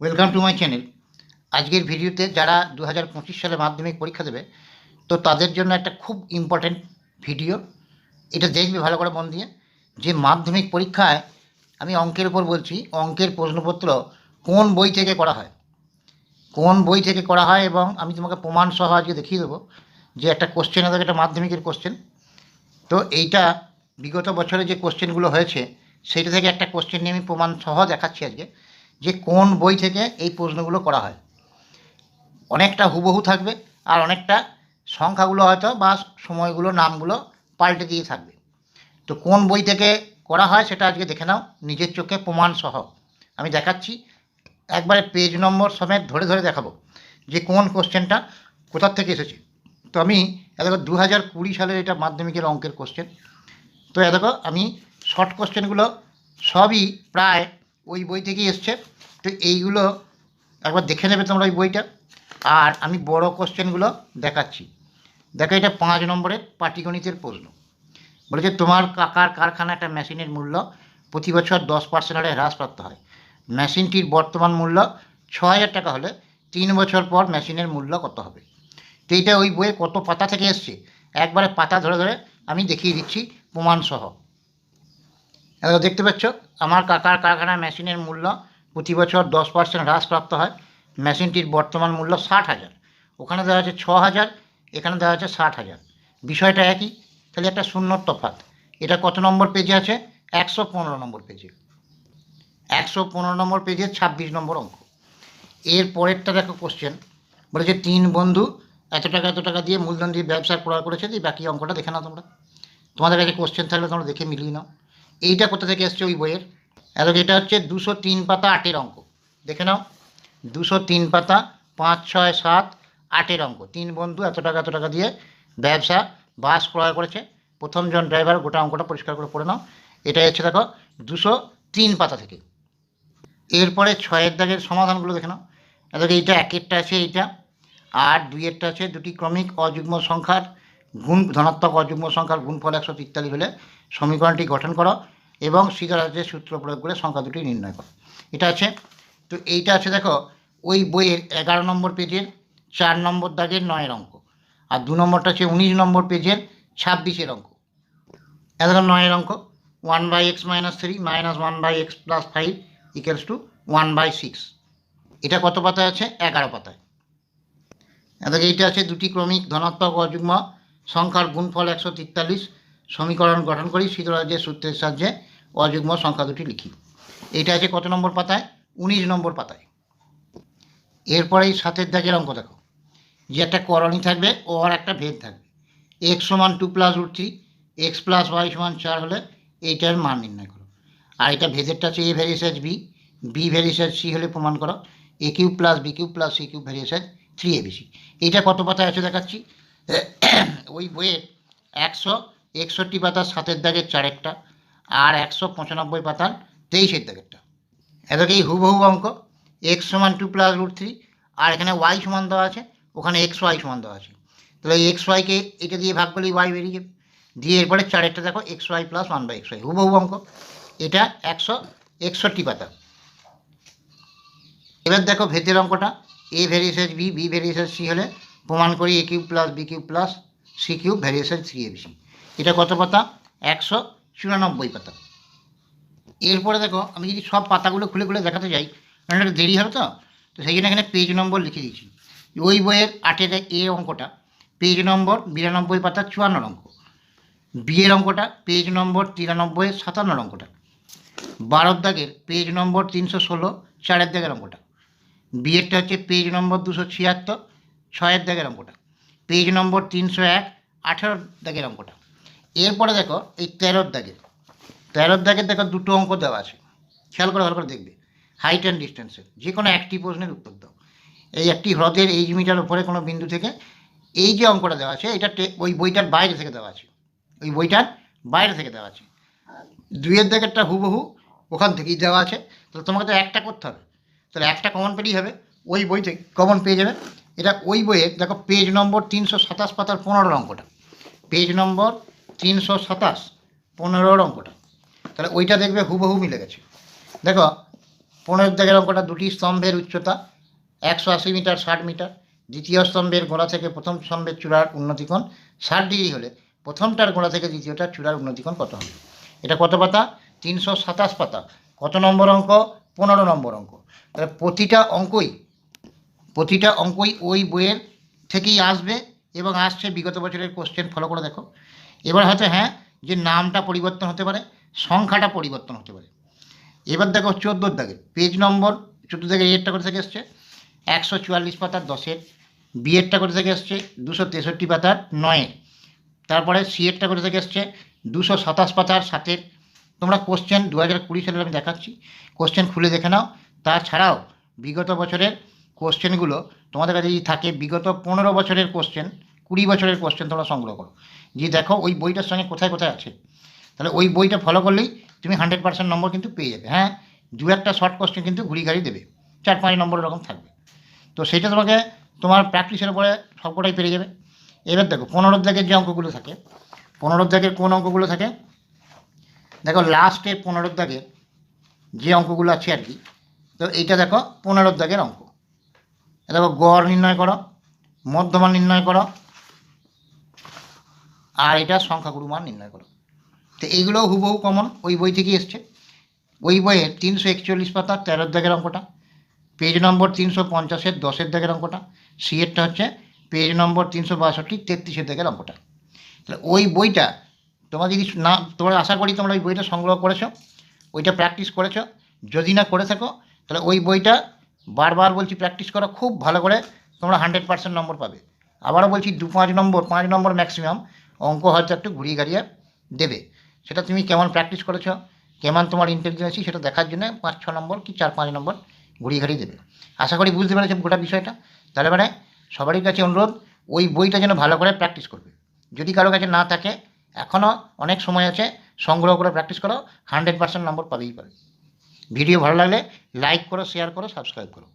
Welcome to my channel আজকের ভিডিওতে যারা দু হাজার পঁচিশ সালে মাধ্যমিক পরীক্ষা দেবে, তো তাদের জন্য একটা খুব ইম্পর্ট্যান্ট ভিডিও এটা দেখবে ভালো করে মন দিয়ে। যে মাধ্যমিক পরীক্ষায় আমি অঙ্কের উপর বলছি, অঙ্কের প্রশ্নপত্র কোন বই থেকে করা হয়? কোন বই থেকে করা হয় এবং আমি তোমাকে প্রমাণ সহ আজকে দেখিয়ে দেবো যে একটা কোশ্চেন আছে একটা মাধ্যমিকের কোশ্চেন তো এইটা বিগত বছরে যে কোশ্চেনগুলো হয়েছে সেইটা থেকে একটা কোশ্চেন নিয়ে আমি প্রমাণ সহ দেখাচ্ছি আজকে। যে কোন বই থেকে এই প্রশ্নগুলো করা হয়। অনেকটা হুবহু থাকবে আর অনেকটা সংখ্যাগুলো হয়তো বা সময়গুলো, নামগুলো পাল্টে দিয়ে থাকবে। তো কোন বই থেকে করা হয় সেটা আজকে দেখে নাও, নিজের চোখে প্রমাণ সহ। আমি দেখাচ্ছি, একবারে পেজ নম্বর সমেত ধরে ধরে দেখাবো যে কোন কোশ্চেনটা কোথার থেকে এসেছে। তো আমি দেখো দু হাজার কুড়ি সালের এটা মাধ্যমিকের অঙ্কের কোশ্চেন তো দেখো আমি শর্ট কোশ্চেনগুলো সবই প্রায় ওই বই থেকেই এসছে। তো এইগুলো একবার দেখে নেবে তোমরা ওই বইটা। আর আমি বড় কোশ্চেনগুলো দেখাচ্ছি। দেখো এটা পাঁচ নম্বরের পাটিগণিতের প্রশ্ন। বলেছে, তোমার কাকার কারখানা একটা মেশিনের মূল্য প্রতি বছর দশ পার্সেন্ট হারে হ্রাসপ্রাপ্ত হয়। মেশিনটির বর্তমান মূল্য ছ হাজার টাকা হলে তিন বছর পর মেশিনের মূল্য কত হবে? তো এইটা ওই বইয়ে কত পাতা থেকে এসছে? একবারে পাতা ধরে ধরে আমি দেখিয়ে দিচ্ছি প্রমাণ সহ এবার দেখতে পাচ্ছ, আমার কাকার কারখানার মেশিনের মূল্য প্রতি বছর দশ পার্সেন্ট হ্রাসপ্রাপ্ত হয়। মেশিনটির বর্তমান মূল্য ষাট হাজার। ওখানে দেওয়া আছে ছ হাজার, এখানে দেওয়া আছে ষাট হাজার। বিষয়টা একই, তাহলে একটা শূন্যর তফাৎ। এটা কত নম্বর পেজে আছে? একশো পনেরো নম্বর পেজে একশো পনেরো নম্বর পেজে ছাব্বিশ নম্বর অঙ্ক। এর পরেরটা দেখো কোশ্চেন বলেছে তিন বন্ধু এত টাকা এত টাকা দিয়ে মূলধন দিয়ে ব্যবসা ক্রয় করেছে দিয়ে বাকি অঙ্কটা দেখে নাও তোমরা। তোমাদের কাছে কোশ্চেন থাকলে তোমরা দেখে মিলিয়ে নাও। এইটা কোথা থেকে এসছে ওই বইয়ের? এত এটা হচ্ছে দুশো তিন পাতা আটের অঙ্ক। দেখে নাও। দুশো তিন পাতা পাঁচ, ছয়, সাত, আটের অঙ্ক। তিন বন্ধু এত টাকা এত টাকা দিয়ে ব্যবসা, বাস ক্রয় করেছে। প্রথম জন ড্রাইভার গোটা অঙ্কটা পরিষ্কার করে পড়ে নাও। এটা হচ্ছে দেখো দুশো তিন পাতা থেকে। এরপরে ছয়ের দাগের সমাধানগুলো দেখে নাও। এদিকে এইটা একেরটা আছে এইটা। আর দুইয়েরটা আছে দুটি ক্রমিক অযুগ্ম সংখ্যার। গুণ, ধনাত্মক অযুগ্ম সংখ্যার গুণফল একশো তেতাল্লিশ হলে সমীকরণটি গঠন করো এবং সিদ্ধারাজ্যের সূত্র প্রয়োগ করে সংখ্যা দুটি নির্ণয় করো। এটা আছে। তো এইটা আছে দেখো, ওই বইয়ের এগারো নম্বর পেজের চার নম্বর দাগের নয়ের অঙ্ক আর দু নম্বরটা হচ্ছে উনিশ নম্বর পেজের ছাব্বিশের অঙ্ক। এরকম নয়ের অঙ্ক। One by x minus three minus one by x plus five equals two one by six. এটা কত পাতায় আছে? এগারো পাতায়। এদিকে এইটা আছে দুটি ক্রমিক ধনাত্মক অযুগ্ম সংখ্যার গুণফল একশো তেতাল্লিশ সমীকরণ গঠন করি শীতরাজ্যের সূত্রের সাহায্যে অযুগ্ম সংখ্যা দুটি লিখি। এটা আছে কত নম্বর পাতায়? উনিশ নম্বর পাতায়। এরপরে এই সাতের দাগের অঙ্ক দেখো। যে একটা করণী থাকবে, ও আর একটা ভেদ থাকবে। এক্স সমান two plus root three x plus y সমান চার হলে এইটার মান নির্ণয় করো। আর এটা ভেদেরটা আছে a varies as b b varies as c হলে প্রমাণ করো a cube plus b cube plus c cube varies as three a b c এইটা কত পাতায় আছে দেখাচ্ছি? ওই বইয়ের একশো একষট্টি পাতার সাতের দাগের চারেকটা আর একশো পঁচানব্বই পাতার তেইশের দাগেরটা। এদিকে এই হুবহু অঙ্ক। এক্স সমান টু প্লাস রুট থ্রি, আর এখানে ওয়াই সমান দেওয়া আছে, ওখানে এক্স ওয়াই সমান দেওয়া আছে। তাহলে এক্স ওয়াইকে এটা দিয়ে ভাগ করলেই ওয়াই বেরিয়ে যাবে। দিয়ে এরপরে চারেরটা দেখো, x y plus one by x y, হুবহু অঙ্ক। এটা একশো একষট্টি পাতা। এবার দেখো ভেদের অঙ্কটা, a varies as b b varies as c হলে প্রমাণ করি a cube plus b cube plus c cube varies as three a b c এটা কত পাতা? একশো চুরানব্বই পাতা। এরপরে দেখো, আমি যদি সব পাতাগুলো খুলে খুলে দেখাতে যাই, কারণ একটা দেরি হবে তো তো সেই জন্য এখানে পেজ নম্বর লিখে দিয়েছি। ওই বইয়ের আটের এ অঙ্কটা পেজ নম্বর বিরানব্বই পাতা চুয়ান্ন অঙ্ক। বিয়ের অঙ্কটা পেজ নম্বর তিরানব্বই সাতান্ন অঙ্কটা। বারোর দাগের পেজ নম্বর তিনশো ষোলো, চারের দাগের অঙ্কটা। বিয়েরটা হচ্ছে পেজ নম্বর দুশো ছিয়াত্তর ছয়ের দাগের অঙ্কটা পেজ নম্বর তিনশো এক আঠেরোর দাগের অঙ্কটা এরপরে দেখো, এই তেরোর দাগের তেরোর দাগের দেখো দুটো অঙ্ক দেওয়া আছে। খেয়াল করে ভালো করে দেখবে। হাইট অ্যান্ড ডিস্টেন্সের যে কোনো একটি প্রশ্নের উত্তর দাও। এই একটি হ্রদের এইচ মিটার উপরে কোনো বিন্দু থেকে এই যে অঙ্কটা দেওয়া আছে, এটা ওই বইটার বাইরে থেকে দেওয়া আছে। ওই বইটার বাইরে থেকে দেওয়া আছে। দুইয়ের দাগেরটা হুবহু ওখান থেকেই দেওয়া আছে। তাহলে তোমাকে তো একটা করতে হবে। তাহলে একটা কমন পেলেই হবে। ওই বই থেকে কমন পেয়ে যাবে। এটা ওই বইয়ে, দেখো পেজ নম্বর তিনশো সাতাশ পাতার পনেরো অঙ্কটা। পেজ নম্বর তিনশো সাতাশ পনেরোর অঙ্কটা। তাহলে ওইটা দেখবে হুবহু মিলে গেছে। দেখো পনেরো দাগের অঙ্কটা দুটি স্তম্ভের উচ্চতা, একশো আশি মিটার, ষাট মিটার। দ্বিতীয় স্তম্ভের গোড়া থেকে প্রথম স্তম্ভের চূড়ার উন্নতিকোণ ষাট ডিগ্রি হলে প্রথমটার গোড়া থেকে দ্বিতীয়টার চূড়ার উন্নতিকোণ কত হবে? এটা কত পাতা? তিনশো সাতাশ পাতা। কত নম্বর অঙ্ক? পনেরো নম্বর অঙ্ক। তাহলে প্রতিটা অঙ্কই প্রতিটা অঙ্কই ওই বইয়ের থেকেই আসবে এবং আসছে বিগত বছরের কোশ্চেন ফলো করে দেখো। এবার হয়তো হ্যাঁ যে নামটা পরিবর্তন হতে পারে, সংখ্যাটা পরিবর্তন হতে পারে। এবার দেখো চোদ্দোর দাগে পেজ নম্বর চোদ্দ দাগের এরটা করে থেকে এসছে? একশো চুয়াল্লিশ পাতার দশের বিয়েরটা করে থেকে এসছে? দুশো তেষট্টি পাতার নয়ের। তারপরে সিএরটা করে থেকে এসছে? দুশো সাতাশ পাতার সাতের। তোমরা কোশ্চেন দু হাজার কুড়ি সালের আমি দেখাচ্ছি। কোশ্চেন খুলে দেখে নাও। তাছাড়াও বিগত বছরের কোশ্চেনগুলো তোমাদের কাছে যদি থাকে, বিগত পনেরো বছরের কোশ্চেন কুড়ি বছরের কোশ্চেন তোমরা সংগ্রহ করো। যে দেখো ওই বইটার সঙ্গে কোথায় কোথায় আছে। তাহলে ওই বইটা ফলো করলেই তুমি হান্ড্রেড পার্সেন্ট নম্বর কিন্তু পেয়ে যাবে। হ্যাঁ দু একটা শর্ট কোশ্চেন কিন্তু ঘুরি ঘাড়ি দেবে। চার পাঁচ নম্বর এরকম থাকবে। তো সেটা তোমাকে তোমার প্র্যাকটিসের উপরে সবকটাই পেরে যাবে। এবার দেখো, পনেরো দাগের যে অঙ্কগুলো থাকে, পনেরো দাগের কোন অঙ্কগুলো থাকে? দেখো লাস্টের পনেরো দাগের যে অঙ্কগুলো আছে আর কি, তো এইটা দেখো পনেরো দাগের অঙ্ক। দেখো গড় নির্ণয় করো, মধ্যমান নির্ণয় করো, আর এটা সংখ্যাগুরু মান নির্ণয় করো। তো এইগুলোও হুবহু কমন ওই বই থেকেই এসছে। ওই বইয়ের তিনশো একচল্লিশ পাতা তেরোর দাগের অঙ্কটা পেজ নম্বর তিনশো পঞ্চাশের দশের দাগের অঙ্কটা সিএরটা হচ্ছে পেজ নম্বর তিনশো বাষট্টি তেত্রিশের দাগের অঙ্কটা। তাহলে ওই বইটা তোমরা যদি না, তোমরা আশা করি তোমরা ওই বইটা সংগ্রহ করেছ, ওইটা প্র্যাকটিস করেছ, যদি না করে থাকো, তাহলে ওই বইটা বারবার বলছি প্র্যাকটিস করো, খুব ভালো করে তোমরা হান্ড্রেড পার্সেন্ট নম্বর পাবে। আবারও বলছি দু পাঁচ নম্বর পাঁচ নম্বর ম্যাক্সিমাম অঙ্ক হয়তো একটু ঘুরিয়ে গাড়িয়ে দেবে। সেটা তুমি কেমন প্র্যাকটিস করেছ, কেমন তোমার ইন্টেলিজেন্সি সেটা দেখার জন্য পাঁচ, ছ নম্বর কি চার, পাঁচ নম্বর ঘুরিয়ে ঘাড়িয়ে দেবে। আশা করি বুঝতে পেরেছ গোটা বিষয়টা। তাহলে মানে সবারই কাছে অনুরোধ, ওই বইটা যেন ভালো করে প্র্যাকটিস করবে। যদি কারও কাছে না থাকে এখনও অনেক সময় আছে, সংগ্রহ করে প্র্যাকটিস করো হান্ড্রেড পার্সেন্ট নম্বর পাবেই পাবে। ভিডিও ভালো লাগলে লাইক করো শেয়ার করো সাবস্ক্রাইব করো।